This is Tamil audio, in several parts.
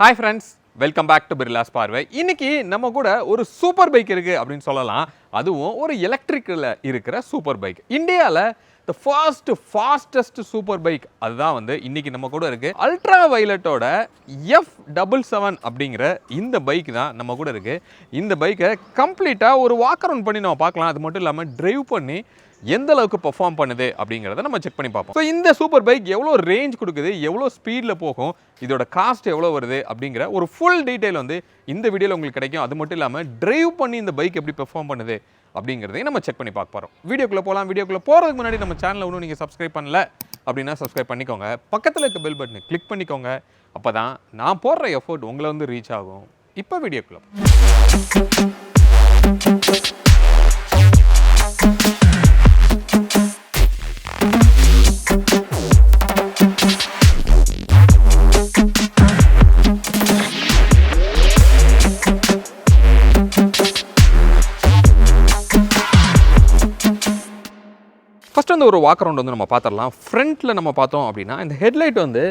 Hi friends welcome back to Birlas பார்வை இன்னைக்கு நம்ம கூட ஒரு சூப்பர் பைக் இருக்கு அப்படின்னு சொல்லலாம். அதுவும் ஒரு எலக்ட்ரிக்கில் இருக்கிற சூப்பர் பைக் இந்தியாவில் the first fastest super bike அதுதான் வந்து இன்னைக்கு நம்ம கூட இருக்கு. அல்ட்ரா வைலட்டோட எஃப் டபுள் செவன் அப்படிங்கிற இந்த பைக் தான் நம்ம கூட இருக்கு. இந்த பைக்கை கம்ப்ளீட்டாக ஒரு வாக் அரவுண்ட் பண்ணி நம்ம பார்க்கலாம். அது மட்டும் இல்லாமல் டிரைவ் பண்ணி எந்த அளவுக்கு பெர்ஃபார்ம் பண்ணுது அப்படிங்கிறத நம்ம செக் பண்ணி பார்ப்போம். ஸோ இந்த சூப்பர் பைக் எவ்வளோ ரேஞ்ச் கொடுக்குது எவ்வளோ ஸ்பீடில் போகும் இதோட காஸ்ட் எவ்வளோ வருது அப்படிங்கிற ஒரு ஃபுல் டீட்டெயில் வந்து இந்த வீடியோவில் உங்களுக்கு கிடைக்கும். அது மட்டும் இல்லாமல் டிரைவ் பண்ணி இந்த பைக் எப்படி பெர்ஃபார்ம் பண்ணுது அப்படிங்கிறதையும் நம்ம செக் பண்ணி பார்க்க போகிறோம் வீடியோக்குள்ளே போகலாம் வீடியோக்குள்ளே போகிறதுக்கு முன்னாடி நம்ம சேனலை ஒன்றும் நீங்கள் சப்ஸ்கிரைப் பண்ணல அப்படின்னா சப்ஸ்கிரைப் பண்ணிக்கோங்க. பக்கத்தில் இருக்க பெல் பட்டனை கிளிக் பண்ணிக்கோங்க. அப்போ தான் நான் போடுற எஃபோர்ட் உங்களை வந்து ரீச் ஆகும். இப்போ வீடியோக்குள்ளே ஃபர்ஸ்ட் அந்த ஒரு வாக் அரவுண்ட் வந்து நம்ம பார்த்துடலாம். ஃப்ரண்ட்டில் நம்ம பார்த்தோம் அப்படின்னா இந்த ஹெட்லைட் வந்து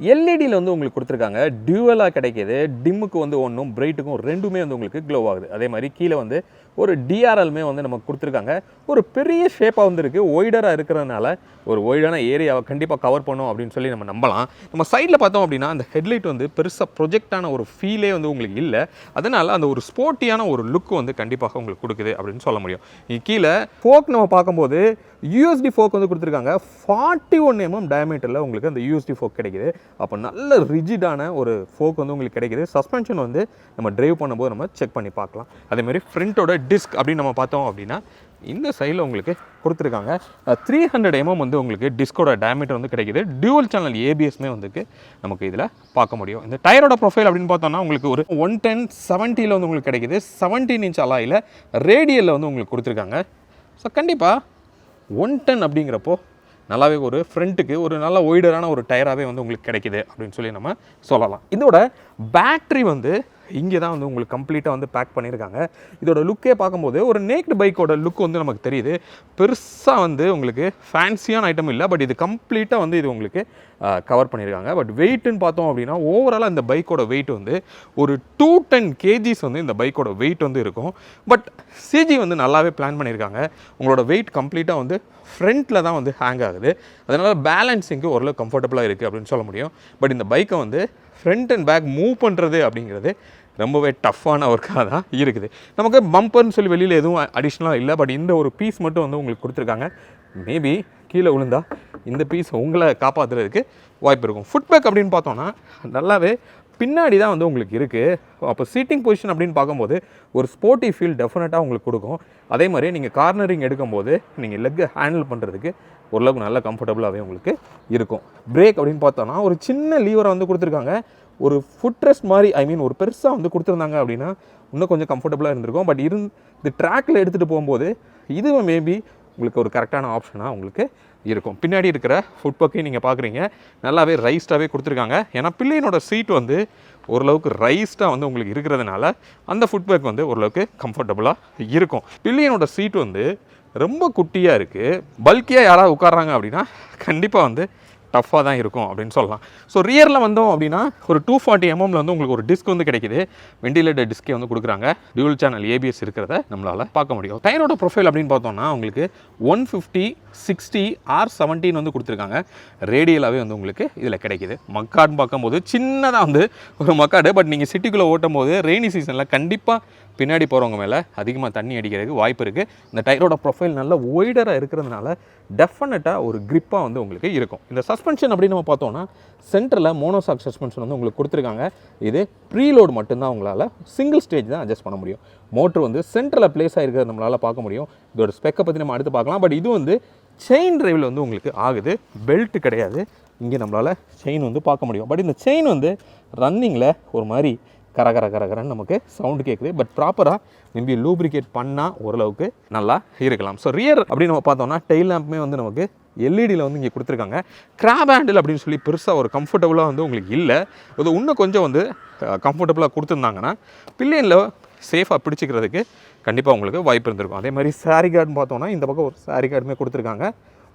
எல்இடியில் வந்து உங்களுக்கு கொடுத்துருக்காங்க. டியூவலாக கிடைக்கிது. டிம்முக்கு வந்து ஒன்றும் பிரைட்டுக்கும் ரெண்டுமே வந்து உங்களுக்கு க்ளோ ஆகுது. அதே மாதிரி கீழே வந்து ஒரு டிஆர்எல்மே வந்து நமக்கு கொடுத்துருக்காங்க. ஒரு பெரிய ஷேப்பாக வந்து இருக்குது ஒய்டராக இருக்கிறதுனால ஒரு ஒய்டான ஏரியாவை கண்டிப்பாக கவர் பண்ணும் அப்படின்னு சொல்லி நம்ம நம்பலாம். நம்ம சைடில் பார்த்தோம் அப்படின்னா அந்த ஹெட்லைட் வந்து பெருசாக ப்ரொஜெக்டான ஒரு ஃபீலே வந்து உங்களுக்கு இல்லை. அதனால் அந்த ஒரு ஸ்போர்ட்டியான ஒரு லுக் வந்து கண்டிப்பாக உங்களுக்கு கொடுக்குது அப்படின்னு சொல்ல முடியும். கீழே ஃபோக் நம்ம பார்க்கும்போது யூஎஸ்டி ஃபோக் வந்து கொடுத்துருக்காங்க. ஃபார்ட்டி ஒன் எம்எம் டயமீட்டரில் உங்களுக்கு அந்த யூஎஸ்டி ஃபோக் கிடைக்குது. அப்போ நல்ல ரிஜிடான ஒரு ஃபோக் வந்து உங்களுக்கு கிடைக்குது. சஸ்பென்ஷன் வந்து நம்ம ட்ரைவ் பண்ணும்போது நம்ம செக் பண்ணி பார்க்கலாம். அதேமாதிரி ஃப்ரண்ட்டோட டிஸ்க் அப்படின்னு நம்ம பார்த்தோம் அப்படின்னா இந்த சைடில் உங்களுக்கு கொடுத்துருக்காங்க. த்ரீ ஹண்ட்ரட் எம்எம் வந்து உங்களுக்கு டிஸ்கோட டேமீட்டர் வந்து கிடைக்குது. டியூவல் சேனல் ஏபிஎஸ்மே வந்துக்கு நமக்கு இதில் பார்க்க முடியும். இந்த டயரோட ப்ரொஃபைல் அப்படின்னு பார்த்தோம்னா உங்களுக்கு ஒரு ஒன் டென் செவன்ட்டியில் வந்து உங்களுக்கு கிடைக்குது. செவன்டீன் இன்ச் அலாயில் ரேடியலில் வந்து உங்களுக்கு கொடுத்துருக்காங்க. ஸோ கண்டிப்பாக ஒன் டென் அப்படிங்கிறப்போ நல்லாவே ஒரு ஃப்ரண்ட்டுக்கு ஒரு நல்ல ஒய்டரான ஒரு டயராகவே வந்து உங்களுக்கு கிடைக்குது அப்படின்னு சொல்லி நம்ம சொல்லலாம். இதோட பேட்ரி வந்து இங்கே தான் வந்து உங்களுக்கு கம்ப்ளீட்டாக வந்து பேக் பண்ணியிருக்காங்க. இதோட லுக்கே பார்க்கும்போது ஒரு நேக்டு பைக்கோட லுக் வந்து நமக்கு தெரியுது. பெருசாக வந்து உங்களுக்கு ஃபேன்சியான ஐட்டம் இல்லை பட் இது கம்ப்ளீட்டாக வந்து இது உங்களுக்கு கவர் பண்ணியிருக்காங்க. பட் வெயிட்டுன்னு பார்த்தோம் அப்படின்னா ஓவராலாக இந்த பைக்கோட வெயிட் வந்து ஒரு டூ டென் கேஜிஸ் வந்து இந்த பைக்கோட வெயிட் வந்து இருக்கும். பட் சிஜி வந்து நல்லாவே பிளான் பண்ணியிருக்காங்க. உங்களோட வெயிட் கம்ப்ளீட்டாக வந்து ஃப்ரண்ட்டில் தான் வந்து ஹேங் ஆகுது. அதனால் பேலன்சிங்க்கு ஓரளவு கம்ஃபர்டபுளாக இருக்குது அப்படின்னு சொல்ல முடியும். பட் இந்த பைக்கை வந்து ஃப்ரண்ட் அண்ட் பேக் மூவ் பண்ணுறது அப்படிங்கிறது ரொம்பவே டஃப்பான ஒர்க்காக தான் இருக்குது. நமக்கு பம்பர்னு சொல்லி வெளியில் எதுவும் அடிஷ்னலாக இல்லை பட் இந்த ஒரு பீஸ் மட்டும் வந்து உங்களுக்கு கொடுத்துருக்காங்க. மேபி கீழே விழுந்தா இந்த பீஸ் உங்களை காப்பாற்றுறதுக்கு வாய்ப்பு இருக்கும். ஃபுட்பேக் அப்படின்னு பார்த்தோன்னா நல்லாவே பின்னாடி தான் வந்து உங்களுக்கு இருக்குது அப்போ சீட்டிங் பொசிஷன் அப்படின்னு பார்க்கும்போது ஒரு ஸ்போர்ட்டி ஃபீல் டெஃபினட்டாக உங்களுக்கு கொடுக்கும். அதே மாதிரி நீங்கள் கார்னரிங் எடுக்கும்போது நீங்கள் லெக்கை ஹேண்டில் பண்ணுறதுக்கு ஓரளவுக்கு நல்ல கம்ஃபர்டபுளாகவே உங்களுக்கு இருக்கும். பிரேக் அப்படின்னு பார்த்தோன்னா ஒரு சின்ன லீவரை வந்து கொடுத்துருக்காங்க. ஒரு ஃபுட் ரெஸ்ட் மாதிரி ஐ மீன் ஒரு பெருசாக வந்து கொடுத்துருந்தாங்க அப்படின்னா இன்னும் கொஞ்சம் கம்ஃபர்டபுளாக இருந்திருக்கும். பட் இருந்து இந்த ட்ராக்கில் எடுத்துகிட்டு போகும்போது இதுவும் மேபி உங்களுக்கு ஒரு கரெக்டான ஆப்ஷனாக உங்களுக்கு இருக்கும். பின்னாடி இருக்கிற ஃபுட் பக்கையும் நீங்கள் பார்க்குறீங்க நல்லாவே ரைஸ்டாகவே கொடுத்துருக்காங்க. ஏன்னா பிள்ளையினோட சீட் வந்து ஓரளவுக்கு ரைஸ்டாக வந்து உங்களுக்கு இருக்கிறதுனால அந்த ஃபுட் பேக் வந்து ஓரளவுக்கு கம்ஃபர்டபுளாக இருக்கும். பில்லியனோட சீட் வந்து ரொம்ப குட்டியாக இருக்குது பல்கியாக யாராவது உட்காடுறாங்க அப்படின்னா கண்டிப்பாக வந்து டஃப்பாக தான் இருக்கும் அப்படின்னு சொல்லலாம். ஸோ ரியரில் வந்தோம் அப்படின்னா ஒரு டூ ஃபார்ட்டி எம்எம்ல வந்து உங்களுக்கு ஒரு டிஸ்க் வந்து கிடைக்குது. வெண்டிலேட்டர் டிஸ்கே வந்து கொடுக்குறாங்க. டியூல் சேனல் ஏபிஎஸ் இருக்கிறத நம்மளால் பார்க்க முடியும். டயரோட ப்ரொஃபைல் அப்படின்னு பார்த்தோம்னா உங்களுக்கு one fifty sixty R seventeen வந்து கொடுத்துருக்காங்க. ரேடியலாகவே வந்து உங்களுக்கு இதில் கிடைக்குது. மக்காடுன்னு பார்க்கும்போது சின்னதாக வந்து ஒரு மக்காடு. பட் நீங்கள் சிட்டிக்குள்ளே ஓட்டும் போது ரெய்னி சீசனில் கண்டிப்பாக பின்னாடி போகிறவங்க மேலே அதிகமாக தண்ணி அடிக்கிறதுக்கு வாய்ப்பு இருக்குது இந்த டயரோட ப்ரொஃபைல் நல்ல ஒய்டராக இருக்கிறதுனால டெஃபினட்டாக ஒரு கிரிப்பாக வந்து உங்களுக்கு இருக்கும். இந்த சஸ்பென்ஷன் அப்படின்னு நம்ம பார்த்தோம்னா சென்டரில் மோனோசாக் சஸ்பென்ஷன் வந்து உங்களுக்கு கொடுத்துருக்காங்க. இது ப்ரீலோடு மட்டும்தான் உங்களால் சிங்கிள் ஸ்டேஜ் தான் அட்ஜஸ்ட் பண்ண முடியும். மோட்ரு வந்து சென்டரில் பிளேஸ் ஆகிருக்கிறது நம்மளால் பார்க்க முடியும். இதோட ஸ்பெக்கை பற்றி நம்ம அடுத்து பார்க்கலாம். பட் இது வந்து செயின் டிரைவில் வந்து உங்களுக்கு ஆகுது. பெல்ட் கிடையாது. இங்கே நம்மளால் செயின் வந்து பார்க்க முடியும். பட் இந்த செயின் வந்து ரன்னிங்கில் ஒரு மாதிரி கர கர நமக்கு சவுண்டு கேட்குது பட் ப்ராப்பராக மேபி லூப்ரிகேட் பண்ணால் ஓரளவுக்கு நல்லா இருக்கலாம். ஸோ ரியர் அப்படின்னு நம்ம பார்த்தோம்னா டெய்ல் லேம்புமே வந்து நமக்கு எல்இடியில் வந்து இங்கே கொடுத்துருக்காங்க. கிராப் ஹேண்டில் அப்படின்னு சொல்லி பெருசாக ஒரு கம்ஃபர்டபுளாக வந்து உங்களுக்கு இல்லை. அது இன்னும் கொஞ்சம் வந்து கம்ஃபர்டபுளாக கொடுத்துருந்தாங்கன்னா பில்லியனில் சேஃபாக பிடிச்சிக்கிறதுக்கு கண்டிப்பாக உங்களுக்கு வாய்ப்பு இருந்திருக்கும். அதே மாதிரி சாரி கார்டுன்னு பார்த்தோம்னா இந்த பக்கம் ஒரு சாரி கார்டுமே கொடுத்துருக்காங்க.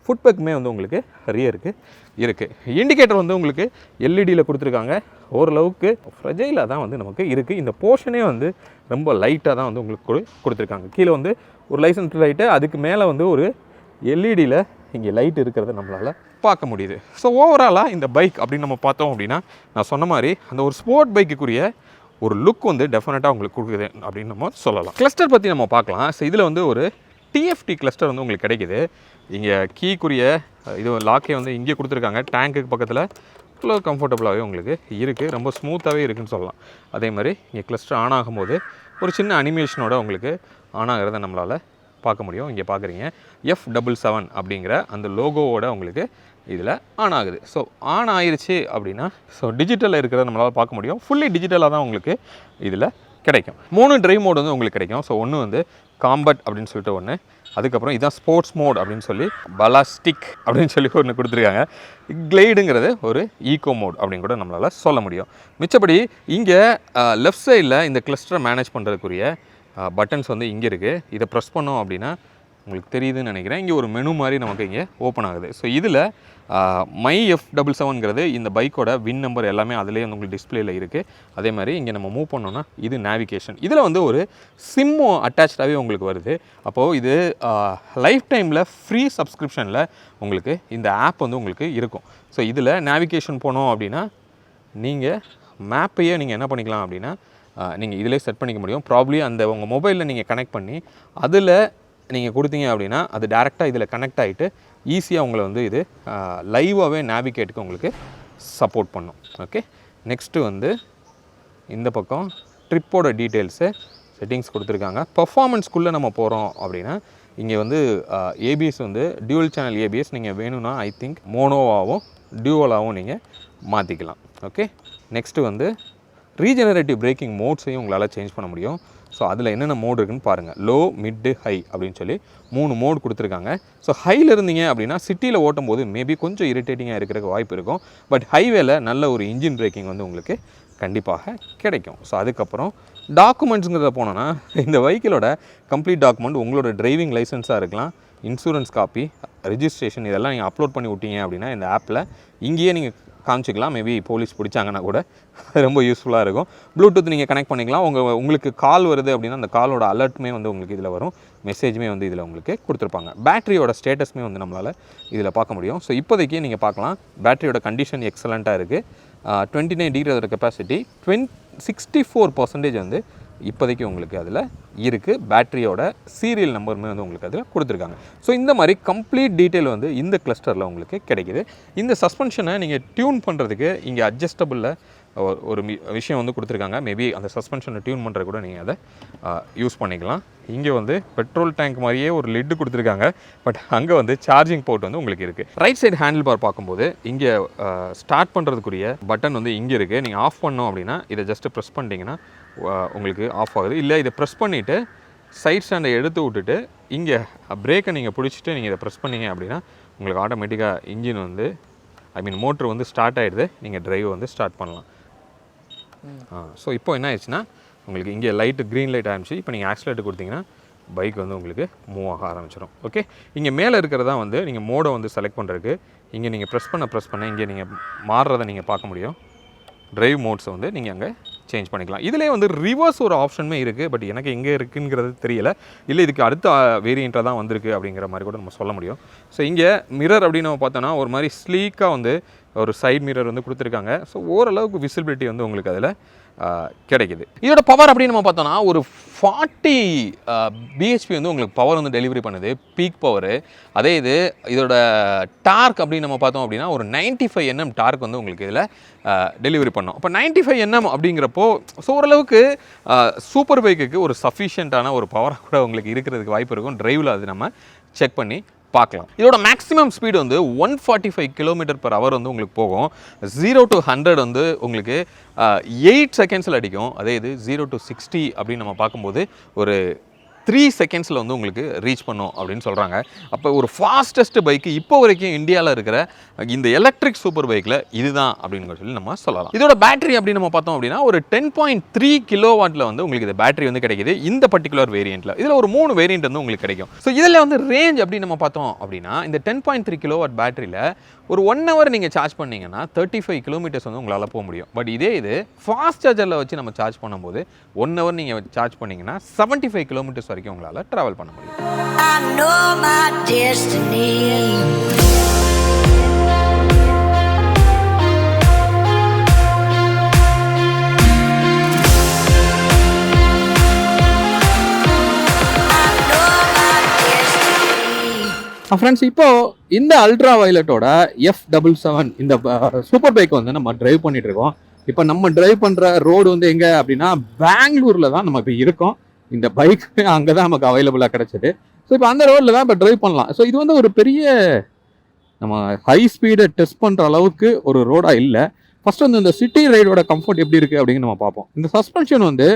ஃபுட்பேக்குமே வந்து உங்களுக்கு ரியருக்கு இருக்குது இண்டிகேட்டர் வந்து உங்களுக்கு எல்இடியில் கொடுத்துருக்காங்க. ஓரளவுக்கு ஃப்ரெஜைலாக தான் வந்து நமக்கு இருக்குது இந்த போர்ஷனே வந்து ரொம்ப லைட்டாக தான் வந்து உங்களுக்கு கொடு- கொடுத்துருக்காங்க. கீழே வந்து ஒரு லைசன்ஸ் லைட்டு அதுக்கு மேலே வந்து ஒரு எல்இடியில் இங்கே லைட் இருக்கிறத நம்மளால் பார்க்க முடியுது. ஸோ ஓவராலாக இந்த பைக் அப்படின்னு நம்ம பார்த்தோம் அப்படின்னா நான் சொன்ன மாதிரி அந்த ஒரு ஸ்போர்ட் பைக்குக்குரிய ஒரு லுக் வந்து டெஃபினட்டாக உங்களுக்கு கொடுக்குது அப்படின்னு நம்ம சொல்லலாம். கிளஸ்டர் பற்றி நம்ம பார்க்கலாம். ஸோ இதில் வந்து ஒரு டிஎஃப்டி கிளஸ்டர் வந்து உங்களுக்கு கிடைக்குது. இங்கே கீக்குரிய இது லாக்கே வந்து இங்கே கொடுத்துருக்காங்க. டேங்க்குக்கு பக்கத்தில் அவ்வளோ கம்ஃபர்டபுளாகவே உங்களுக்கு இருக்குது ரொம்ப ஸ்மூத்தாகவே இருக்குதுன்னு சொல்லலாம். அதே மாதிரி இங்கே கிளஸ்டர் ஆன் ஆகும்போது ஒரு சின்ன அனிமேஷனோட உங்களுக்கு ஆன் ஆகிறத நம்மளால் பார்க்க முடியும். இங்கே பார்க்குறீங்க எஃப் டபுள் செவன் அப்படிங்கிற அந்த லோகோவோட உங்களுக்கு இதில் ஆன் ஆகுது. ஸோ ஆன் ஆயிடுச்சு அப்படின்னா ஸோ டிஜிட்டலில் இருக்கிறத நம்மளால் பார்க்க முடியும். ஃபுல்லி டிஜிட்டலாக தான் உங்களுக்கு இதில் கிடைக்கும். மூணு ட்ரைவ் மோட் வந்து உங்களுக்கு கிடைக்கும். ஸோ ஒன்று வந்து காம்பட் அப்படின்னு சொல்லிட்டு ஒன்று அதுக்கப்புறம் இதான் ஸ்போர்ட்ஸ் மோட் அப்படின்னு சொல்லி பலாஸ்டிக் அப்படின்னு சொல்லி ஒன்று கொடுத்துருக்காங்க. கிளைடுங்கிறது ஒரு ஈகோ மோட் அப்படின்னு கூட நம்மளால் சொல்ல முடியும். மிச்சப்படி இங்கே லெஃப்ட் சைடில் இந்த கிளஸ்டரை மேனேஜ் பண்ணுறதுக்குரிய பட்டன்ஸ் வந்து இங்கே இருக்குது இதை ப்ரெஸ் பண்ணோம் அப்படின்னா உங்களுக்கு தெரியுதுன்னு நினைக்கிறேன். இங்கே ஒரு மெனு மாதிரி நமக்கு இங்கே ஓப்பன் ஆகுது. ஸோ இதில் மை எஃப் டபுள் செவன்கிறது இந்த பைக்கோட வின் நம்பர் எல்லாமே அதிலே வந்து உங்களுக்கு டிஸ்பிளேயில் இருக்குது அதே மாதிரி இங்கே நம்ம மூவ் பண்ணோன்னா இது நேவிகேஷன் இதில் வந்து ஒரு சிம்மோ அட்டாச்சாகவே உங்களுக்கு வருது. அப்போது இது லைஃப் டைமில் ஃப்ரீ சப்ஸ்கிரிப்ஷனில் உங்களுக்கு இந்த ஆப் வந்து உங்களுக்கு இருக்கும். ஸோ இதில் நேவிகேஷன் போனோம் அப்படின்னா நீங்கள் மேப்பையே நீங்கள் என்ன பண்ணிக்கலாம் அப்படின்னா நீங்கள் இதிலே செட் பண்ணிக்க முடியும். ப்ராப்ளி அந்த உங்கள் மொபைலில் நீங்கள் கனெக்ட் பண்ணி அதில் நீங்கள் கொடுத்தீங்க அப்படின்னா அது டேரெக்டாக இதில் கனெக்ட் ஆகிட்டு ஈஸியாக உங்களை வந்து இது லைவாகவே நேவிகேட்டுக்கு உங்களுக்கு சப்போர்ட் பண்ணும். ஓகே நெக்ஸ்ட்டு வந்து இந்த பக்கம் ட்ரிப்போட டீட்டெயில்ஸு செட்டிங்ஸ் கொடுத்துருக்காங்க. பர்ஃபார்மன்ஸ்க்குள்ளே நம்ம போகிறோம் அப்படின்னா இங்கே வந்து ஏபிஎஸ் வந்து டியூவல் சேனல் ஏபிஎஸ் நீங்கள் வேணும்னா ஐ திங்க் மோனோவாகவும் டியூவலாகவும் நீங்கள் மாற்றிக்கலாம் ஓகே நெக்ஸ்ட்டு வந்து ரீஜெனரேட்டிவ் பிரேக்கிங் மோட்ஸையும் உங்களால் சேஞ்ச் பண்ண முடியும். ஸோ அதில் என்னென்ன மோடு இருக்குன்னு பாருங்கள் லோ மிட்டு ஹை அப்படின்னு சொல்லி மூணு மோடு கொடுத்துருக்காங்க. ஸோ ஹையில் இருந்தீங்க அப்படின்னா சிட்டியில் ஓட்டும் போது மேபி கொஞ்சம் இரிட்டேட்டிங்காக இருக்கிறதுக்கு வாய்ப்பு இருக்கும். பட் ஹைவேல நல்ல ஒரு இன்ஜின் பிரேக்கிங் வந்து உங்களுக்கு கண்டிப்பாக கிடைக்கும். ஸோ அதுக்கப்புறம் டாக்குமெண்ட்ஸுங்கிறத போனோன்னா இந்த வெஹிக்கிளோட கம்ப்ளீட் டாக்குமெண்ட் உங்களோட டிரைவிங் லைசன்ஸாக இருக்கலாம். இன்சூரன்ஸ் காப்பி ரெஜிஸ்ட்ரேஷன் இதெல்லாம் நீங்கள் அப்லோட் பண்ணி விட்டீங்க அப்படின்னா இந்த ஆப்பில் இங்கேயே நீங்கள் காமிச்சிக்கலாம். மேபி போலீஸ் பிடிச்சாங்கன்னா கூட ரொம்ப யூஸ்ஃபுல்லாக இருக்கும். ப்ளூடூத் நீங்கள் கனெக்ட் பண்ணிக்கலாம். உங்கள் உங்களுக்கு கால் வருது அப்படின்னா அந்த காலோட அலர்ட்டுமே வந்து உங்களுக்கு இதில் வரும். மெசேஜுமே வந்து இதில் உங்களுக்கு கொடுத்துருப்பாங்க. பேட்டரியோட ஸ்டேட்டஸ்மே வந்து நம்மளால் இதில் பார்க்க முடியும். ஸோ இப்போதைக்கு நீங்கள் பார்க்கலாம். பேட்டரியோட கண்டிஷன் எக்ஸலண்ட்டாக இருக்குது டுவெண்ட்டி நைன் டிகிரி அதோட capacity twenty sixty four percentage வந்து இப்போதைக்கு உங்களுக்கு அதில் இருக்குது பேட்டரியோட சீரியல் நம்பருமே வந்து உங்களுக்கு அதில் கொடுத்துருக்காங்க. ஸோ இந்த மாதிரி கம்ப்ளீட் டீட்டெயில் வந்து இந்த கிளஸ்டரில் உங்களுக்கு கிடைக்குது. இந்த சஸ்பென்ஷனை நீங்கள் டியூன் பண்ணுறதுக்கு இங்கே அட்ஜஸ்டபுளில் ஒரு மி- விஷயம் வந்து கொடுத்துருக்காங்க. மேபி அந்த சஸ்பென்ஷனை டியூன் பண்ணுறது கூட நீங்கள் அதை யூஸ் பண்ணிக்கலாம். இங்கே வந்து பெட்ரோல் டேங்க் மாதிரியே ஒரு லிட்டு கொடுத்துருக்காங்க. பட் அங்கே வந்து சார்ஜிங் போர்ட் வந்து உங்களுக்கு இருக்குது ரைட் சைடு ஹேண்டில் பார் பார்க்கும்போது இங்கே ஸ்டார்ட் பண்ணுறதுக்குரிய பட்டன் வந்து இங்கே இருக்குது நீங்கள் ஆஃப் பண்ணோம் அப்படின்னா இதை ஜஸ்ட்டு ப்ரெஸ் பண்ணிட்டீங்கன்னா உங்களுக்கு ஆஃப் ஆகுது. இல்லை இதை ப்ரெஸ் பண்ணிவிட்டு சைட் ஸ்டாண்டை எடுத்து விட்டுட்டு இங்கே பிரேக்கை நீங்கள் பிடிச்சிட்டு நீங்கள் இதை ப்ரெஸ் பண்ணீங்க அப்படின்னா உங்களுக்கு ஆட்டோமேட்டிக்காக இன்ஜின் வந்து ஐ மீன் மோட்ரு வந்து ஸ்டார்ட் ஆகிடுது நீங்கள் டிரைவ் வந்து ஸ்டார்ட் பண்ணலாம். ஆ ஸோ இப்போ என்ன ஆயிடுச்சுன்னா உங்களுக்கு இங்கே லைட்டு க்ரீன் லைட் ஆரம்பிச்சு இப்போ நீங்கள் ஆக்சிலேட்டர் கொடுத்தீங்கன்னா பைக் வந்து உங்களுக்கு மூவ் ஆக ஆரம்பிச்சிடும் ஓகே இங்கே மேலே இருக்கிறதா வந்து நீங்கள் மோடை வந்து செலக்ட் பண்ணுறதுக்கு இங்கே நீங்கள் ப்ரெஸ் பண்ண ப்ரெஸ் பண்ண இங்கே நீங்கள் மாறுறதை நீங்கள் பார்க்க முடியும். டிரைவ் மோட்ஸை வந்து நீங்கள் அங்கே சேஞ்ச் பண்ணிக்கலாம். இதிலே வந்து ரிவர்ஸ் ஒரு ஆப்ஷனுமே இருக்குது பட் எனக்கு எங்கே இருக்குங்கிறது தெரியல. இல்லை இதுக்கு அடுத்த வேரியண்ட்டாக தான் வந்திருக்கு அப்படிங்கிற மாதிரி கூட நம்ம சொல்ல முடியும். ஸோ இங்கே மிரர் அப்படின்னு நம்ம பார்த்தோன்னா ஒரு மாதிரி ஸ்லீக்காக வந்து ஒரு சைட் மிரர் வந்து கொடுத்துருக்காங்க. ஸோ ஓரளவுக்கு விசிபிலிட்டி வந்து உங்களுக்கு அதில் கிடைக்குது. இதோட பவர் அப்படின்னு நம்ம பார்த்தோன்னா ஒரு ஃபார்ட்டி பிஹெச்பி வந்து உங்களுக்கு பவர் வந்து டெலிவரி பண்ணுது. பீக் பவரு அதே இது இதோட டார்க் அப்படின்னு நம்ம பார்த்தோம் அப்படின்னா ஒரு 95 ஃபைவ் என்எம் டார்க் வந்து உங்களுக்கு இதில் டெலிவரி பண்ணோம். அப்போ 95 ஃபைவ் என்எம் அப்படிங்கிறப்போ ஸோ ஓரளவுக்கு சூப்பர் பைக்குக்கு ஒரு சஃபிஷியண்ட்டான ஒரு பவராக கூட உங்களுக்கு இருக்கிறதுக்கு வாய்ப்பு இருக்கும். டிரைவில் அது நம்ம செக் பண்ணி பார்க்கலாம். இதோட மேக்ஸிமம் ஸ்பீடு வந்து one forty five kilometre per hour வந்து உங்களுக்கு போகும். ஜீரோ டு ஹண்ட்ரட் வந்து உங்களுக்கு எயிட் செகண்ட்ஸில் அடிக்கும். அதே இது ஜீரோ டு சிக்ஸ்டி அப்படின்னு நம்ம பார்க்கும்போது ஒரு த்ரீ செகண்ட்ஸில் வந்து உங்களுக்கு ரீச் பண்ணும் அப்படின்னு சொல்கிறாங்க அப்போ ஒரு ஃபாஸ்டஸ்ட் பைக்கு இப்போ வரைக்கும் இந்தியாவில் இருக்கிற இந்த எலக்ட்ரிக் சூப்பர் பைக்கில் இதுதான் அப்படின்னு சொல்லி நம்ம சொல்லலாம். இதோட பேட்டரி அப்படின்னு நம்ம பார்த்தோம் அப்படின்னா ஒரு டென் பாயிண்ட் த்ரீ கிலோ வாட்டில் வந்து உங்களுக்கு இந்த பேட்டரி வந்து கிடைக்குது. இந்த பர்டிகுலர் வேரியண்ட்டில் இதில் ஒரு மூணு வேரியண்ட் வந்து உங்களுக்கு கிடைக்கும். ஸோ இதில் வந்து ரேஞ்ச் அப்படின்னு நம்ம பார்த்தோம் அப்படின்னா இந்த ten point three kilo watt பேட்டரியில் ஒரு ஒன் ஹவர் நீங்கள் சார்ஜ் பண்ணிங்கன்னா தேர்ட்டி ஃபைவ் கிலோமீட்டர்ஸ் வந்து உங்களால் போக முடியும். பட் இதே இது ஃபாஸ்ட் சார்ஜரில் வச்சு நம்ம சார்ஜ் பண்ணும்போது ஒன் ஹவர் நீங்கள் சார்ஜ் பண்ணிங்கன்னா செவன்ட்டி ஃபைவ் கிலோமீட்டர்ஸ் வரைக்கும் உங்களால் ட்ராவல் பண்ண முடியும். ஃப்ரெண்ட்ஸ் இப்போ இந்த அல்ட்ரா வயலட்டோட எஃப் டபுள் செவன் இந்த சூப்பர் பைக் வந்து நம்ம டிரைவ் பண்ணிட்டு இருக்கோம். இப்போ நம்ம டிரைவ் பண்ற ரோடு வந்து எங்க அப்படின்னா பெங்களூர்ல தான் நம்ம இப்போ இருக்கோம். இந்த பைக் அங்கே தான் நமக்கு அவைலபிளாக கிடைச்சது. ஸோ இப்போ அந்த ரோட்டில் தான் இப்போ ட்ரைவ் பண்ணலாம். ஸோ இது வந்து ஒரு பெரிய நம்ம ஹை ஸ்பீடை டெஸ்ட் பண்ணுற அளவுக்கு ஒரு ரோடாக இல்லை. ஃபஸ்ட் வந்து இந்த சிட்டி ரைடோட கம்ஃபர்ட் எப்படி இருக்குது அப்படின்னு நம்ம பார்ப்போம். இந்த சஸ்பென்ஷன் வந்து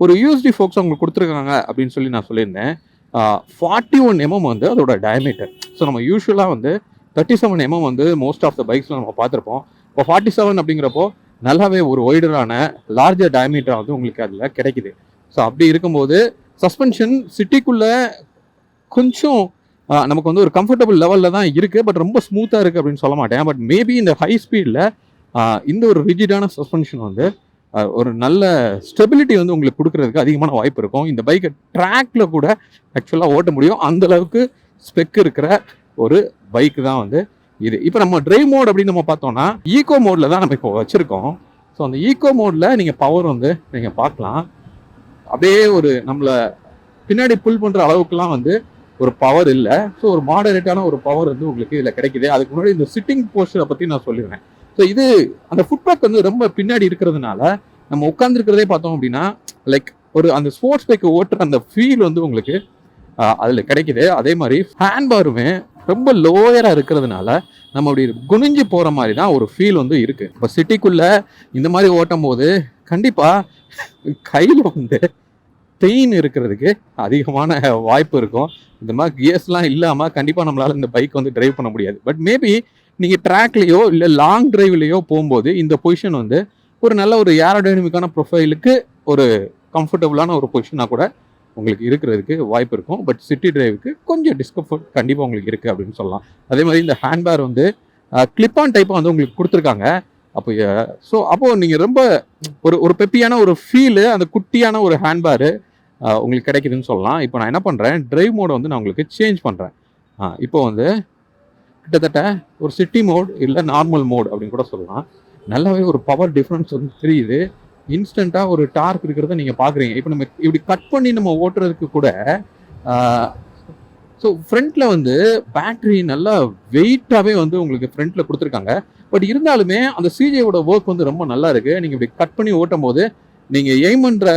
ஒரு யூஎஸ்டி ஃபோக்ஸ் அவங்களுக்கு கொடுத்துருக்காங்க அப்படின்னு சொல்லி நான் சொல்லியிருந்தேன். ஃபார்ட்டி ஒன் எம்எம் வந்து அதோட டயமீட்டர் ஸோ நம்ம யூஸ்வலாக வந்து தேர்ட்டி செவன் எம்எம் வந்து மோஸ்ட் ஆஃப் த பைக்ஸில் நம்ம பார்த்துருப்போம். இப்போ ஃபார்ட்டி செவன் அப்படிங்கிறப்போ நல்லாவே ஒரு ஒய்டரான லார்ஜர் டயமீட்டர் வந்து உங்களுக்கு அதில் கிடைக்குது. ஸோ அப்படி இருக்கும்போது சஸ்பென்ஷன் சிட்டிக்குள்ளே கொஞ்சம் நமக்கு வந்து ஒரு கம்ஃபர்டபுள் லெவலில் தான் இருக்குது பட் ரொம்ப ஸ்மூத்தாக இருக்குது அப்படின்னு சொல்ல மாட்டேன். பட் மேபி இந்த ஹை ஸ்பீடில் இந்த ஒரு ரிஜிடான சஸ்பென்ஷன் வந்து ஒரு நல்ல ஸ்டெபிலிட்டி வந்து உங்களுக்கு கொடுக்கறதுக்கு அதிகமான வாய்ப்பு இருக்கும். இந்த பைக்கை ட்ராக்ல கூட ஆக்சுவலாக ஓட்ட முடியும். அந்த அளவுக்கு ஸ்பெக் இருக்கிற ஒரு பைக் தான் வந்து இது. இப்போ நம்ம ட்ரைவ் மோட் அப்படின்னு நம்ம பார்த்தோம்னா ஈகோ மோடில் தான் நம்ம இப்போ வச்சுருக்கோம். ஸோ அந்த ஈகோ மோடில் நீங்கள் பவர் வந்து நீங்கள் பார்க்கலாம். அப்படியே ஒரு நம்மளை பின்னாடி புல் பண்ணுற அளவுக்குலாம் வந்து ஒரு பவர் இல்லை. ஸோ ஒரு மாடரேட்டான ஒரு பவர் வந்து உங்களுக்கு இதில் கிடைக்குது. அதுக்கு முன்னாடி இந்த சிட்டிங் போஸ்டரை பற்றி நான் சொல்லிடுறேன். ஸோ இது அந்த ஃபுட்பேக் வந்து ரொம்ப பின்னாடி இருக்கிறதுனால நம்ம உட்காந்துருக்கிறதே பார்த்தோம் அப்படின்னா லைக் ஒரு அந்த ஸ்போர்ட்ஸ் பைக்கை ஓட்டுற அந்த ஃபீல் வந்து உங்களுக்கு அதில் கிடைக்குது. அதே மாதிரி ஹேண்ட் பாருமே ரொம்ப லோயராக இருக்கிறதுனால நம்ம அப்படி குனிஞ்சு போகிற மாதிரி தான் ஒரு ஃபீல் வந்து இருக்குது இப்போ சிட்டிக்குள்ளே இந்த மாதிரி ஓட்டும் போது கண்டிப்பாக கையில் வந்து பெயின் இருக்கிறதுக்கு அதிகமான வாய்ப்பு இருக்கும். இந்த மாதிரி கியர்ஸ்லாம் இல்லாமல் கண்டிப்பாக நம்மளால் இந்த பைக் வந்து டிரைவ் பண்ண முடியாது. பட் மேபி நீங்கள் ட்ராக்லேயோ இல்லை லாங் டிரைவ்லேயோ போகும்போது இந்த பொசிஷன் வந்து ஒரு நல்ல ஒரு ஏரோடைனமிக்கான ப்ரொஃபைலுக்கு ஒரு கம்ஃபர்டபுளான ஒரு பொசிஷனாக கூட உங்களுக்கு இருக்கிறதுக்கு வாய்ப்பு இருக்கும். பட் சிட்டி டிரைவுக்கு கொஞ்சம் டிஸ்கம்ஃபர்ட் கண்டிப்பாக உங்களுக்கு இருக்குது அப்படின்னு சொல்லலாம். அதே மாதிரி இந்த ஹேண்ட்பேர் வந்து கிளிப் ஆன் டைப்பாக வந்து உங்களுக்கு கொடுத்துருக்காங்க. அப்போ ஸோ அப்போது நீங்கள் ரொம்ப ஒரு ஒரு பெப்பியான ஒரு ஃபீலு அந்த குட்டியான ஒரு ஹேண்ட்பேரு உங்களுக்கு கிடைக்குதுன்னு சொல்லலாம். இப்போ நான் என்ன பண்ணுறேன் ட்ரைவ் மோடை வந்து நான் உங்களுக்கு சேஞ்ச் பண்ணுறேன் இப்போ வந்து கிட்டத்தட்ட ஒரு சிட்டி மோட் இல்லை நார்மல் மோட் அப்படின்னு கூட சொல்லலாம். நல்லாவே ஒரு பவர் டிஃப்ரென்ஸ் வந்து தெரியுது. இன்ஸ்டண்ட்டாக ஒரு டார்க் இருக்கிறத நீங்கள் பார்க்குறீங்க இப்போ நம்ம இப்படி கட் பண்ணி நம்ம ஓட்டுறதுக்கு கூட ஸோ ஃப்ரண்ட்டில் வந்து பேட்ரி நல்லா வெயிட்டாகவே வந்து உங்களுக்கு ஃப்ரண்ட்டில் கொடுத்துருக்காங்க. பட் இருந்தாலுமே அந்த சிஜேவோட ஒர்க் வந்து ரொம்ப நல்லா இருக்குது நீங்கள் இப்படி கட் பண்ணி ஓட்டும் போது நீங்கள் எய்ம் பண்ணுற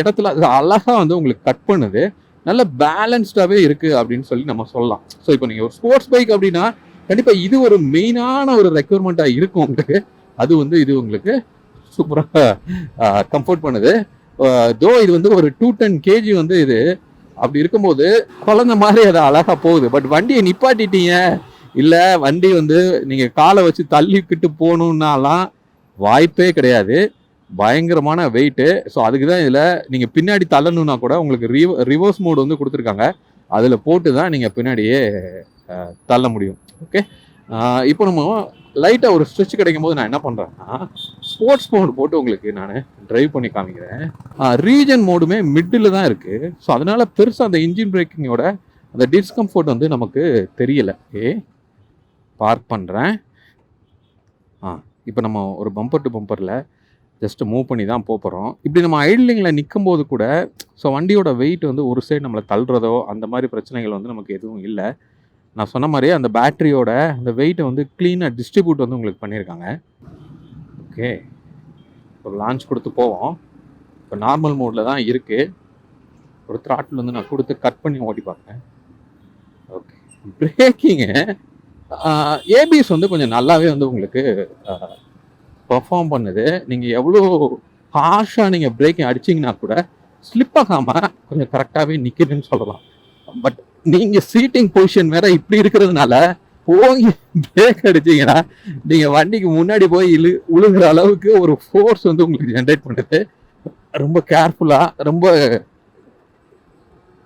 இடத்துல அது அழகாக வந்து உங்களுக்கு கட் பண்ணுது. நல்ல பேலன்ஸ்டாகவே இருக்குது அப்படின்னு சொல்லி நம்ம சொல்லலாம். ஸோ இப்போ நீங்கள் ஒரு ஸ்போர்ட்ஸ் பைக் அப்படின்னா கண்டிப்பாக இது ஒரு மெயினான ஒரு ரெக்குவயர்மெண்ட்டாக இருக்கும் உங்களுக்கு. அது வந்து இது உங்களுக்கு சூப்பராக கம்ஃபர்ட் பண்ணுது. தோ இது வந்து ஒரு டூ டென் கேஜி வந்து இது அப்படி இருக்கும்போது குழந்த மாதிரி அது அழகா போகுது. பட் வண்டியை நிப்பாட்டிட்டீங்க. இல்லை வண்டி வந்து நீங்கள் காலை வச்சு தள்ளிக்கிட்டு போகணுன்னாலாம் வாய்ப்பே கிடையாது. பயங்கரமான வெயிட்டு ஸோ அதுக்கு தான் இதில் நீங்கள் பின்னாடி தள்ளணுன்னா கூட உங்களுக்கு ரிவ ரிவர்ஸ் மோடு வந்து கொடுத்துருக்காங்க. அதில் போட்டு தான் நீங்கள் பின்னாடியே தள்ள முடியும். ஓகே இப்போ நம்ம லைட்டாக ஒரு ஸ்ட்ரெச் கிடைக்கும் போது நான் என்ன பண்ணுறேன்னா ஸ்போர்ட்ஸ் மோடு போட்டு உங்களுக்கு நான் ட்ரைவ் பண்ணி காமிக்கிறேன். ரீஜன் மோடுமே மிட்டில் தான் இருக்குது ஸோ அதனால் பெருசாக அந்த இன்ஜின் பிரேக்கிங்கோட அந்த டிஸ்கம்ஃபர்ட் வந்து நமக்கு தெரியல. ஏ பார்க் பண்ணுறேன் ஆ இப்போ நம்ம ஒரு பம்பர் டு பம்பரில் ஜஸ்ட் மூவ் பண்ணி தான் போக போகிறோம் இப்படி நம்ம ஐட்லிங்கில் நிற்கும் போது கூட ஸோ வண்டியோட வெயிட் வந்து ஒரு சைடு நம்மளை தள்ளுறதோ அந்த மாதிரி பிரச்சனைகள் வந்து நமக்கு எதுவும் இல்லை. நான் சொன்ன மாதிரியே அந்த பேட்டரியோட அந்த வெயிட்டை வந்து க்ளீனாக டிஸ்ட்ரிபியூட் வந்து உங்களுக்கு பண்ணியிருக்காங்க. ஓகே ஒரு லான்ச் கொடுத்து போவோம். இப்போ நார்மல் மோடில் தான் இருக்குது ஒரு த்ராட்டில் வந்து நான் கொடுத்து கட் பண்ணி ஓட்டி பார்க்குறேன் ஓகே பிரேக்கிங்கு ஏபிஎஸ் வந்து கொஞ்சம் நல்லாவே வந்து உங்களுக்கு பர்ஃபார்ம் பண்ணுது. நீங்கள் எவ்வளோ ஹார்ஷாக நீங்கள் பிரேக்கிங் அடிச்சிங்கன்னா கூட ஸ்லிப் ஆகாமல் கொஞ்சம் கரெக்டாகவே நிற்கிதுன்னு சொல்லலாம். பட் நீங்கள் சீட்டிங் பொசிஷன் வேற இப்படி இருக்கிறதுனால போய் பிரேக் அடிச்சீங்கன்னா நீங்கள் வண்டிக்கு முன்னாடி போய் இழு உழுகுற அளவுக்கு ஒரு ஃபோர்ஸ் வந்து உங்களுக்கு ஜென்ரேட் பண்ணுது. ரொம்ப கேர்ஃபுல்லாக ரொம்ப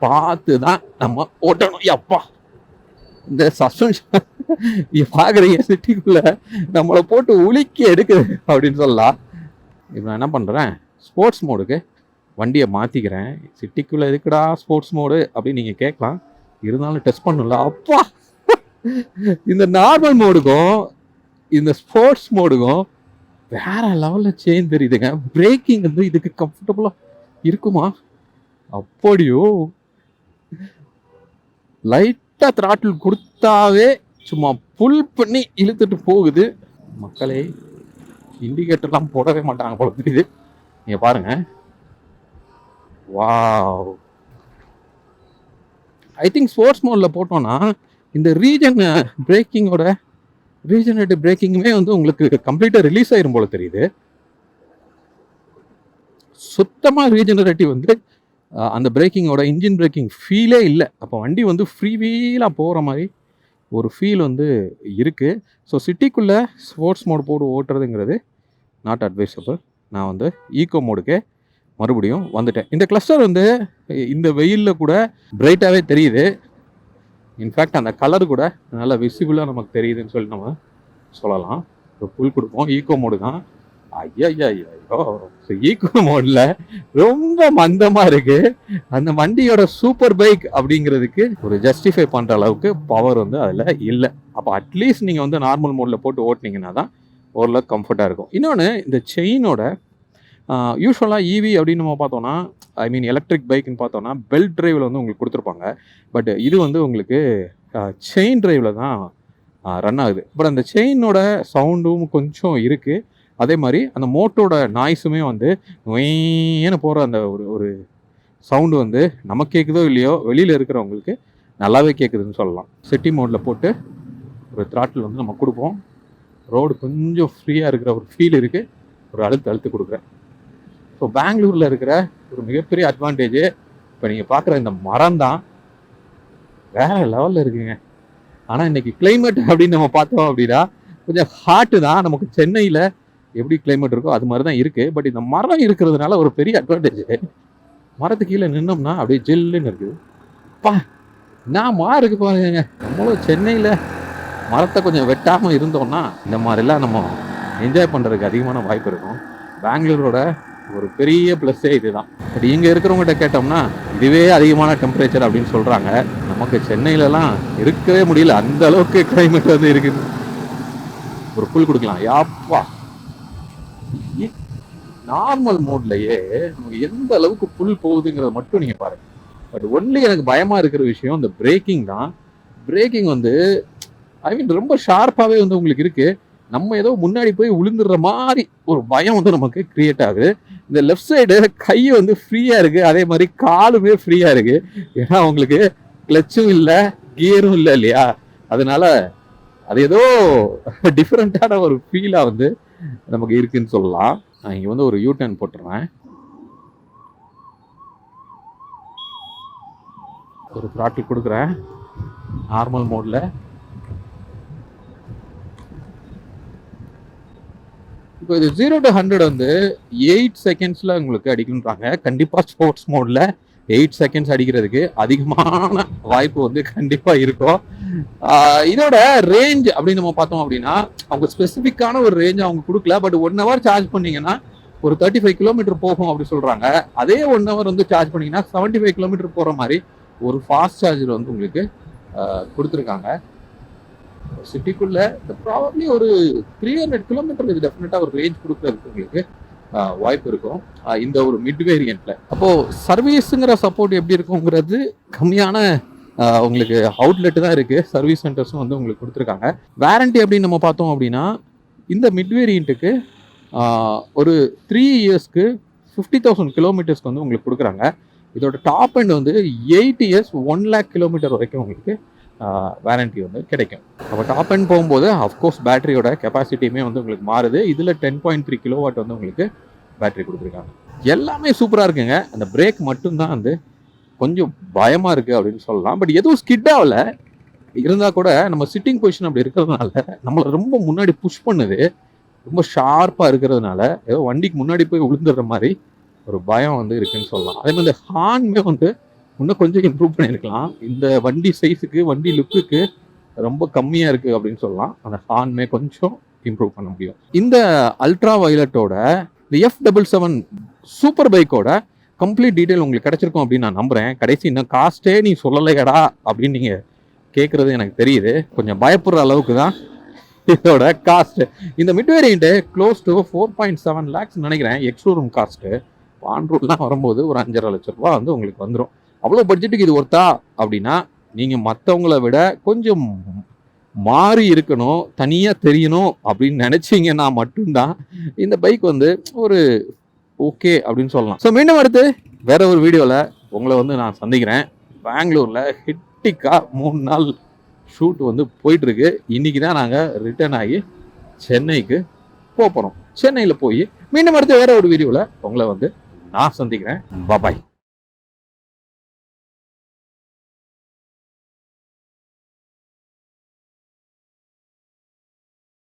பார்த்து தான் நம்ம ஓட்டணும். அப்பா இந்த சஸ்பென்ஷன் பார்க்குறீங்க சிட்டிக்குள்ள நம்மளை போட்டு உலுக்கி எடுக்குது அப்படின்னு சொல்லலாம். இப்போ நான் என்ன பண்ணுறேன் ஸ்போர்ட்ஸ் மோடுக்கு வண்டியை மாற்றிக்கிறேன் சிட்டிக்குள்ளே எதுக்குடா ஸ்போர்ட்ஸ் மோடு அப்படின்னு நீங்கள் கேட்கலாம். இருந்தாலும் டெஸ்ட் பண்ணல அப்பா! இந்த நார்மல் மோடுக்கும் இந்த ஸ்போர்ட்ஸ் மோடுக்கும் வேற லெவலில் சேஞ்ச் தெரியுதுங்க. பிரேக்கிங் வந்து இதுக்கு கம்ஃபர்டபுளாக இருக்குமா? அப்படியோ! லைட்டாக த்ராட்டில் கொடுத்தாவே சும்மா புல் பண்ணி இழுத்துட்டு போகுது. மக்களே இண்டிகேட்டர்லாம் போடவே மாட்டாங்க போல தெரியுது. நீங்கள் பாருங்க. வாவ் ஐ திங்க் ஸ்போர்ட்ஸ் மோடில் போட்டோன்னா இந்த ரீஜன் பிரேக்கிங்கோட ரீஜனரேட்டிவ் பிரேக்கிங்குமே வந்து உங்களுக்கு கம்ப்ளீட்டாக ரிலீஸ் ஆயிரும் போல தெரியுது. சுத்தமாக ரீஜனரேட்டிவ் வந்து அந்த பிரேக்கிங்கோட இன்ஜின் பிரேக்கிங் ஃபீலே இல்லை. அப்போ வண்டி வந்து ஃப்ரீவீலாக போகிற மாதிரி ஒரு ஃபீல் வந்து இருக்குது ஸோ சிட்டிக்குள்ளே ஸ்போர்ட்ஸ் மோடு போட்டு ஓட்டுறதுங்கிறது நாட் அட்வைசபிள் நான் வந்து ஈகோ மோடுக்கே மறுபடியும் வந்துட்டேன். இந்த கிளஸ்டர் வந்து இந்த வெயிலில் கூட பிரைட்டாகவே தெரியுது. இன்ஃபேக்ட் அந்த கலர் கூட நல்லா விசிபிளாக நமக்கு தெரியுதுன்னு சொல்லி நம்ம சொல்லலாம். இப்போ புல் கொடுப்போம். ஈகோ மோடு தான். ஐயா ஐயா ஐயோ ஈகோ மோடில் ரொம்ப மந்தமாக இருக்குது அந்த வண்டியோட சூப்பர் பைக் அப்படிங்கிறதுக்கு ஒரு ஜஸ்டிஃபை பண்ணுற அளவுக்கு பவர் வந்து அதில் இல்லை. அப்போ அட்லீஸ்ட் நீங்கள் வந்து நார்மல் மோடில் போட்டு ஓட்டுனீங்கன்னா தான் ஓரளவுக்கு கம்ஃபர்ட்டாக இருக்கும். இன்னொன்று இந்த செயினோட யூஸ்வலாக ஈவி அப்படின்னு நம்ம பார்த்தோன்னா ஐ மீன் எலக்ட்ரிக் பைக்குன்னு பார்த்தோன்னா பெல்ட் டிரைவில் வந்து உங்களுக்கு கொடுத்துருப்பாங்க. பட் இது வந்து உங்களுக்கு செயின் டிரைவில் தான் ரன் ஆகுது. பட் அந்த செயினோட சவுண்டும் கொஞ்சம் இருக்குது அதே மாதிரி அந்த மோட்டோட நாய்ஸுமே வந்து நொய்ன்னு போகிற அந்த ஒரு ஒரு சவுண்டு வந்து நமக்கு கேட்குதோ இல்லையோ வெளியில் இருக்கிறவங்களுக்கு நல்லாவே கேட்குதுன்னு சொல்லலாம். சிட்டி மோடில் போட்டு ஒரு த்ராட்டில் வந்து நம்ம கொடுப்போம். ரோடு கொஞ்சம் ஃப்ரீயாக இருக்கிற ஒரு ஃபீல் இருக்குது ஒரு அழுத்து அழுத்து கொடுக்குறேன். ஸோ பெங்களூரில் இருக்கிற ஒரு மிகப்பெரிய அட்வான்டேஜ் இப்போ நீங்கள் பார்க்குற இந்த மரம் தான் வேற லெவலில் இருக்குங்க. ஆனால் இன்னைக்கு கிளைமேட் அப்படின்னு நம்ம பார்த்தோம் அப்படின்னா கொஞ்சம் ஹாட்டு தான். நமக்கு சென்னையில் எப்படி கிளைமேட் இருக்கோ அது மாதிரி தான் இருக்குது பட் இந்த மரம் இருக்கிறதுனால ஒரு பெரிய அட்வான்டேஜ் மரத்து கீழே நின்னோம்னா அப்படியே ஜில்லுன்னு இருக்குது. பா நான் மா இருக்கு பாருங்க. நம்மளும் சென்னையில் மரத்தை கொஞ்சம் வெட்டாமல் இருந்தோம்னா இந்த மாதிரிலாம் நம்ம என்ஜாய் பண்ணுறதுக்கு அதிகமான வாய்ப்பு இருக்கும். பெங்களூரோட ஒரு பெரிய ப்ளஸ்ஸே இதுதான். பட் இங்கே இருக்கிறவங்ககிட்ட கேட்டோம்னா இதுவே அதிகமான டெம்பரேச்சர் அப்படின்னு சொல்கிறாங்க நமக்கு சென்னையிலலாம் இருக்கவே முடியல. அந்த அளவுக்கு கிளைமேட் வந்து இருக்குது. ஒரு புல் கொடுக்கலாம். யாப்பா. நார்மல் மோட்லயே நமக்கு எந்த அளவுக்கு புல் போகுதுங்கிறத மட்டும் நீங்க பாருங்க. பட் ஒன்லி எனக்கு பயமா இருக்கிற விஷயம் இந்த பிரேக்கிங் தான். பிரேக்கிங் வந்து ஐ மீன் ரொம்ப ஷார்ப்பாவே வந்து உங்களுக்கு இருக்கு. நம்ம ஏதோ முன்னாடி போய் விழுந்துடுற மாதிரி ஒரு பயம் வந்து நமக்கு கிரியேட் ஆகுது. இந்த லெஃப்ட் சைடு கை வந்து ஃப்ரீயாக இருக்குது அதே மாதிரி காலுமே ஃப்ரீயாக இருக்குது ஏன்னா அவங்களுக்கு கிளச்சும் இல்லை கியரும் இல்லை இல்லையா? அதனால அது ஏதோ டிஃப்ரெண்ட்டான ஒரு ஃபீலாக வந்து நமக்கு இருக்குன்னு சொல்லலாம். நான் இங்கே வந்து ஒரு யூ டர்ன் போட்டுறேன். ஒரு த்ராட்டில் கொடுக்குறேன். நார்மல் மோடில் இப்போ இது ஜீரோ டு ஹண்ட்ரட் வந்து எயிட் செகண்ட்ஸில் உங்களுக்கு அடிக்கணுன்றாங்க கண்டிப்பாக ஸ்போர்ட்ஸ் மோடில் எயிட் செகண்ட்ஸ் அடிக்கிறதுக்கு அதிகமான வாய்ப்பு வந்து கண்டிப்பாக இருக்கும். இதோட ரேஞ்ச் அப்படின்னு நம்ம பார்த்தோம் அப்படின்னா அவங்க ஸ்பெசிஃபிக்கான ஒரு ரேஞ்ச் அவங்க கொடுக்கல. பட் ஒன் ஹவர் சார்ஜ் பண்ணீங்கன்னா ஒரு தேர்ட்டி ஃபைவ் கிலோமீட்டர் போகும் அப்படின்னு சொல்கிறாங்க அதே ஒன் ஹவர் வந்து சார்ஜ் பண்ணீங்கன்னா செவன்ட்டி ஃபைவ் கிலோமீட்டர் போகிற மாதிரி ஒரு ஃபாஸ்ட் சார்ஜர் வந்து உங்களுக்கு கொடுத்துருக்காங்க. சிட்டிக்குள்ள ப்ராபப்ளி ஒரு த்ரீ ஹண்ட்ரட் கிலோமீட்டர் இது டெஃபினட்டா ஒரு ரேஞ்ச் கொடுக்கறதுக்கு உங்களுக்கு வாய்ப்பு இருக்கும். இந்த ஒரு மிட் வேரியன்ட்ல அப்போ சர்வீஸுங்கிற சப்போர்ட் எப்படி இருக்குங்கிறது கம்மியான உங்களுக்கு அவுட்லெட் தான் இருக்கு. சர்வீஸ் சென்டர்ஸும் வந்து உங்களுக்கு கொடுத்துருக்காங்க. வாரண்டி அப்படின்னு நம்ம பார்த்தோம் அப்படின்னா இந்த மிட் வேரியண்ட்டுக்கு ஒரு த்ரீ இயர்ஸ்க்கு ஃபிஃப்டி தௌசண்ட் கிலோமீட்டர்ஸ்க்கு வந்து உங்களுக்கு கொடுக்குறாங்க. இதோட டாப் எண்ட் வந்து eight years one lakh kilometre வரைக்கும் உங்களுக்கு வேரண்டி வந்து கிடைக்கும். அப்போ டாப் அண்ட் போகும்போது அஃப்கோர்ஸ் பேட்டரியோட கெப்பாசிட்டியுமே வந்து உங்களுக்கு மாறுது. இதில் டென் பாயிண்ட் த்ரீ கிலோவாட் வந்து உங்களுக்கு பேட்டரி கொடுத்துருக்காங்க. எல்லாமே சூப்பராக இருக்குங்க. அந்த பிரேக் மட்டும்தான் வந்து கொஞ்சம் பயமாக இருக்குது அப்படின்னு சொல்லலாம். பட் எதுவும் ஸ்கிட் ஆகல. இருந்தால் கூட நம்ம சிட்டிங் பொசிஷன் அப்படி இருக்கிறதுனால நம்மளை ரொம்ப முன்னாடி புஷ் பண்ணுது. ரொம்ப ஷார்ப்பாக இருக்கிறதுனால ஏதோ வண்டிக்கு முன்னாடி போய் விழுந்துடுற மாதிரி ஒரு பயம் வந்து இருக்குன்னு சொல்லலாம். அதே மாதிரி இந்த ஹார்னுமே வந்து இன்னும் கொஞ்சம் இம்ப்ரூவ் பண்ணியிருக்கலாம். இந்த வண்டி சைஸுக்கு வண்டி லுக்குக்கு ரொம்ப கம்மியாக இருக்குது அப்படின்னு சொல்லலாம். அந்த ஹார்னுமே கொஞ்சம் இம்ப்ரூவ் பண்ண முடியும். இந்த அல்ட்ரா வயலட்டோட இந்த எஃப் டபுள் செவன் சூப்பர் பைக்கோட கம்ப்ளீட் டீட்டெயில் உங்களுக்கு கிடைச்சிருக்கும் அப்படின்னு நான் நம்புறேன். கடைசி இன்னும் காஸ்ட்டே நீ சொல்லலையடா அப்படின்னு நீங்கள் கேட்குறது எனக்கு தெரியுது. கொஞ்சம் பயப்படுற அளவுக்கு தான் இதோட காஸ்ட்டு இந்த mid variant close to four point seven lakhs நினைக்கிறேன். எக்ஸ்ஷோரூம் காஸ்ட்டு ஆண்ட்ரூட்லாம் வரும்போது ஒரு அஞ்சரை லட்ச ரூபா வந்து உங்களுக்கு வந்துடும் அவ்வளோ பட்ஜெட்டுக்கு இது ஒர்த்தா அப்படின்னா நீங்கள் மற்றவங்கள விட கொஞ்சம் மாறி இருக்கணும் தனியாக தெரியணும் அப்படின்னு நினச்சிங்கன்னா மட்டும்தான் இந்த பைக் வந்து ஒரு ஓகே அப்படின்னு சொல்லலாம். ஸோ மீண்டும் அடுத்து வேற ஒரு வீடியோவில் உங்களை வந்து நான் சந்திக்கிறேன். பெங்களூரில் ஹிட்டிக்காக மூணு நாள் ஷூட் வந்து போயிட்டுருக்கு. இன்றைக்கி இன்னைக்கு தான் நாங்கள் ரிட்டர்ன் ஆகி சென்னைக்கு போக போகிறோம் சென்னையில் போய் மீண்டும் அடுத்து வேற ஒரு வீடியோவில் உங்களை வந்து நான் சந்திக்கிறேன். பாய்